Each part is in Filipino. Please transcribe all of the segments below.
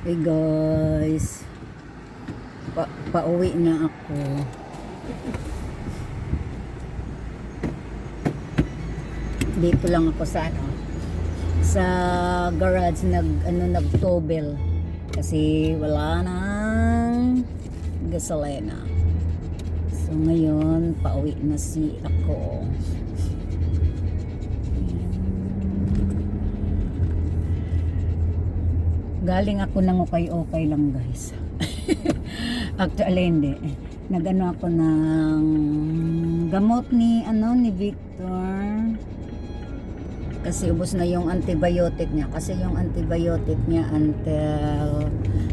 Hey guys. Pa pauwi na ako. Dito lang ako sa ano sa garage nag ano nagtobel kasi wala nang gasolina. So ngayon pauwi na si ako. Galing ako ng okay-okay lang guys. Actually hindi. Nagano ako ng gamot ni ano ni Victor. Kasi ubos na yung antibiotic niya. Kasi yung antibiotic niya until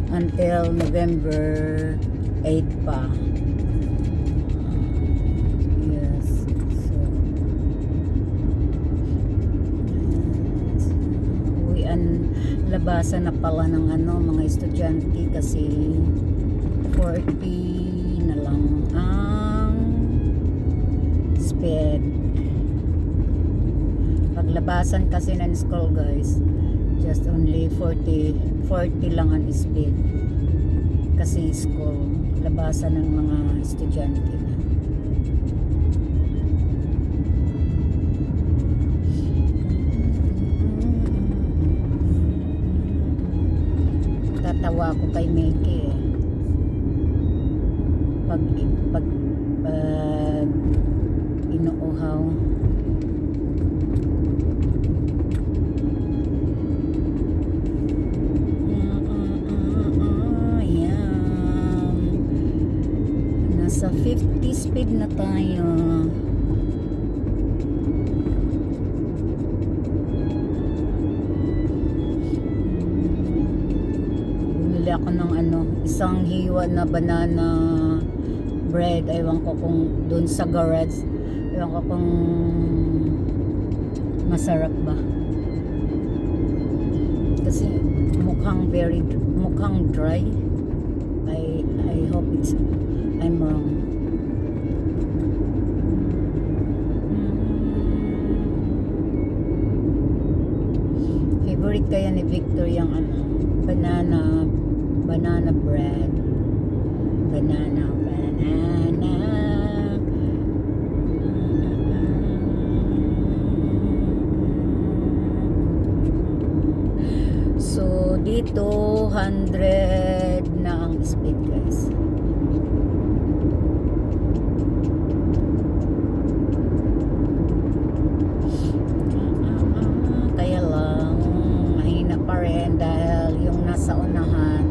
until November 8 pa. Labasan na pala ng ano mga estudyante kasi 40 na lang ang speed paglabasan kasi ng school guys just only 40 40 lang ang speed kasi school labasan ng mga estudyante na tatawa ako kay Mickey eh. Pag, pag, pag inuuhaw. Ako ng ano, isang hiwa na banana bread. Ewan ko kung doon sa garage. Ewan ko kung masarap ba. Kasi mukhang very, mukhang dry. I, I hope it's, I'm wrong. Favorite kaya ni Victor yung ano, banana, banana bread. Banana, banana. So, dito, 100 na ang speed, guys. Mahina pa rin dahil yung nasa unahan,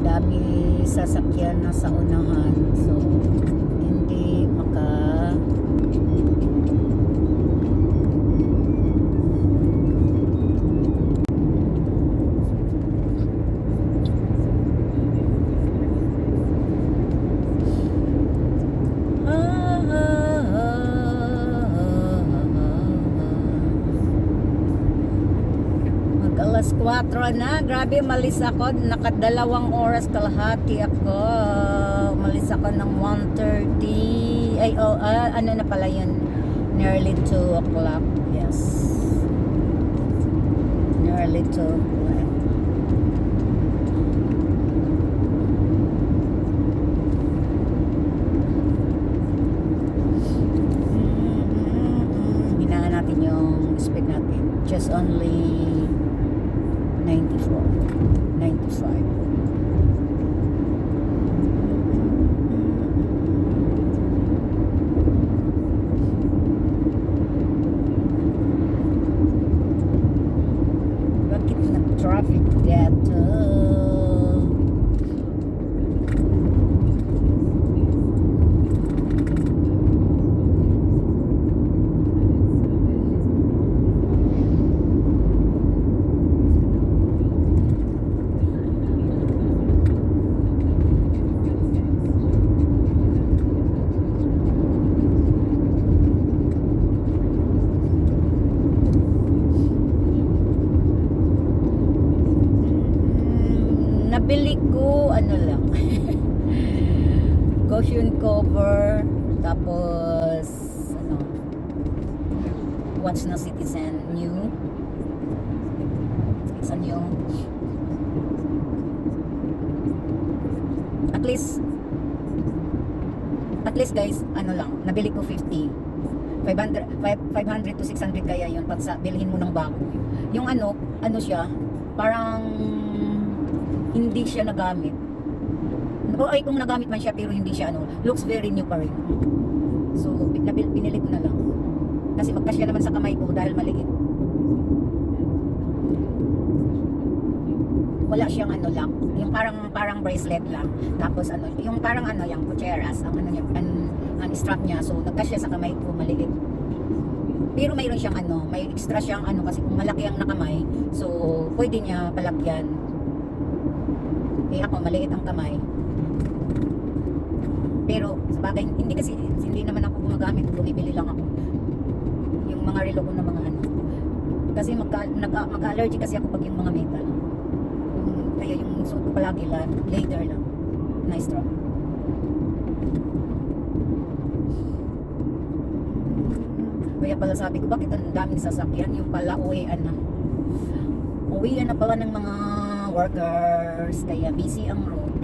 dami sasakyan na sa unahan. Alas 4 na. Grabe, malis ako. Nakadalawang oras kalahati ako. Malis ako ng 1.30. Ay, oh, ah, ano na pala yun? Nearly 2 o'clock. Yes. Nearly 2 o'clock. Hinaan natin yung speed. Just only 95. 9 to 5. traffic that uh, watch na Citizen New. It's a new. At least, at least guys, ano lang, nabili ko 50. 500, 500 to 600 kaya yun pag sa, bilhin mo ng bago. Yung ano, ano siya, parang hindi siya nagamit. O ay kung nagamit man siya pero hindi siya ano, looks very new pa rin. So, binili ko na lang. Kasi magkasya naman sa kamay ko dahil maliit. Wala siyang ano lang, yung parang parang bracelet lang. Tapos ano, yung parang ano, yung kucheras, ang ano niya, ang, ang strap niya. So, nagkasya sa kamay ko maliit. Pero mayroon siyang ano, may extra siyang ano kasi kung malaki ang nakamay, so pwede niya palagyan. Eh ako, maliit ang kamay. Pero sa bagay, hindi kasi, hindi naman ako gumagamit, bumibili lang ako. Yung mga relo ko na mga ano. Kasi nag, mag-allergy kasi ako pag yung mga metal. Yung, kaya yung suot ko palagi lang, later lang. Nice drop. Kaya pala sabi ko, bakit ang daming sasakyan? Yung pala uwian na. Uwian na pala ng mga workers. Kaya busy ang road.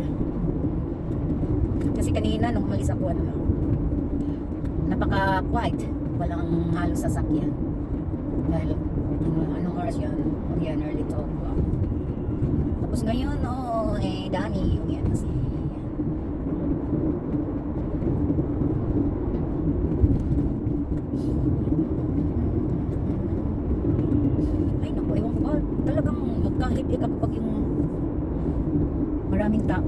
Kasi kanina nung umalis ako, ano napaka-quiet. Walang halos sasakyan. Dahil, ano, anong oras yan? O yan, early 12 o'clock. Tapos ngayon, oh, eh, dami. Yung yan kasi, yan. Ay, naku, ewan ko ba, talagang magkahit-hit ako pag yung maraming tao.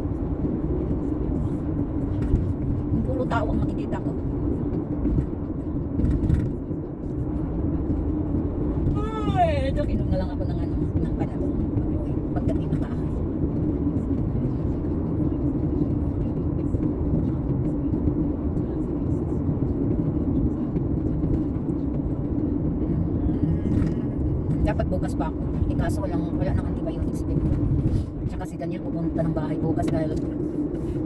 Yung puro tao ang makikita ko. Inom na lang ako ng ano, ng. Pag-uwi, pagdating ng bahay. Mm, dapat bukas pa ako. Eh, kaso walang, wala nang antibiotics din. Tsaka si Daniel pupunta ng bahay bukas dahil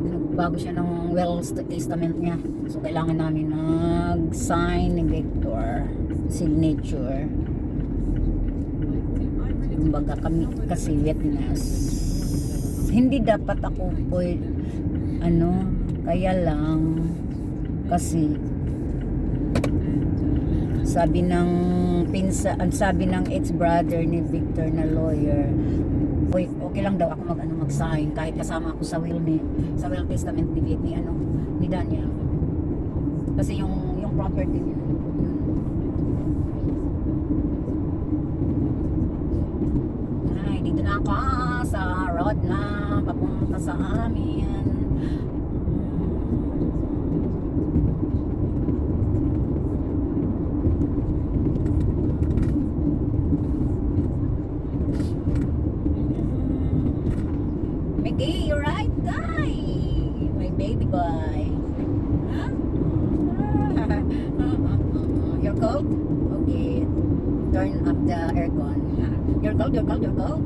nagbago siya ng will testament niya. So, kailangan namin mag-sign ni Victor. Signature. Kumbaga kami kasi witness. Hindi dapat ako po ano, kaya lang kasi sabi ng pinsa, ang sabi ng ex-brother ni Victor na lawyer, Uy, okay lang daw ako mag ano mag-sign kahit kasama ako sa will ni sa will testament ni, ni ano ni Daniel. Kasi yung yung property niya. yun. Ay, dito na ako sa road na papunta sa amin.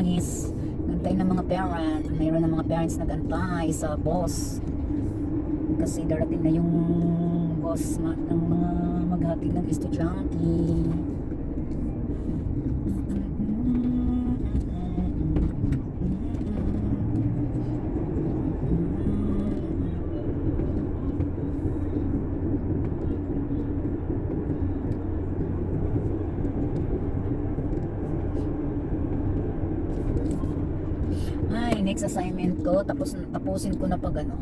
Mga mamangis. Nagantay ng mga parent. Mayroon ng mga parents nagantay sa boss. Kasi darating na yung boss ng mga maghatid ng estudyante. Assignment ko, tapos tapusin ko na pag ano,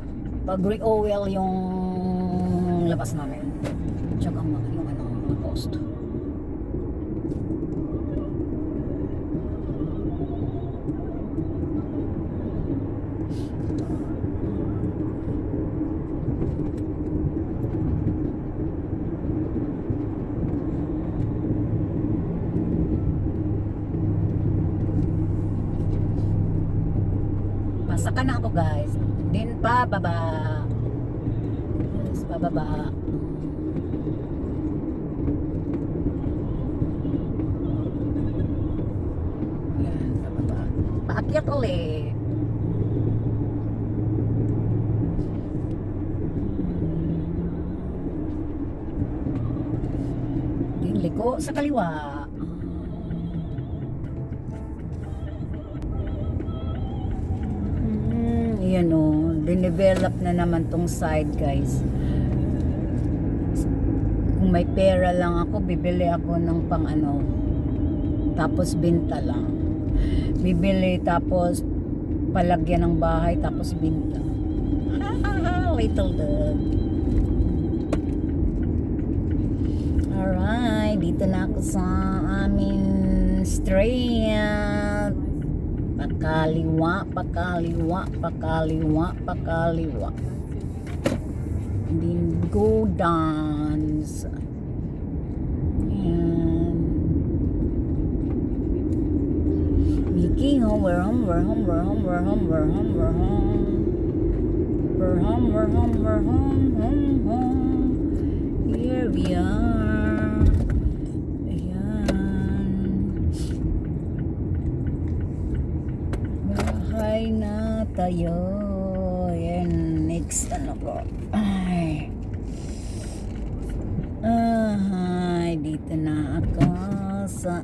pag re-oil yung labas namin. Tsaka yung ano, Post. Pasaka na ako guys. Din pa baba. Yes, pababa. Yan, pababa. Paakyat ulit. Din liko sa kaliwa. Mm, yan o. Dinevelop na naman tong side guys. Kung may pera lang ako, bibili ako ng pang ano. Tapos binta lang. Bibili tapos palagyan ng bahay tapos binta. Little dog. Alright, dito na ako sa amin street. Pakaliwa, pakaliwa, pakaliwa, pakaliwa. Then go dance. Ayan. Mickey home, we're home, we're home, we're home, we're home, we're home, we're home. We're home, we're home, we're home, home, home. Here we are. Ayan. Bahay na tayo. Ayan, next ano ko. Ay. Ay, dito na ako sa.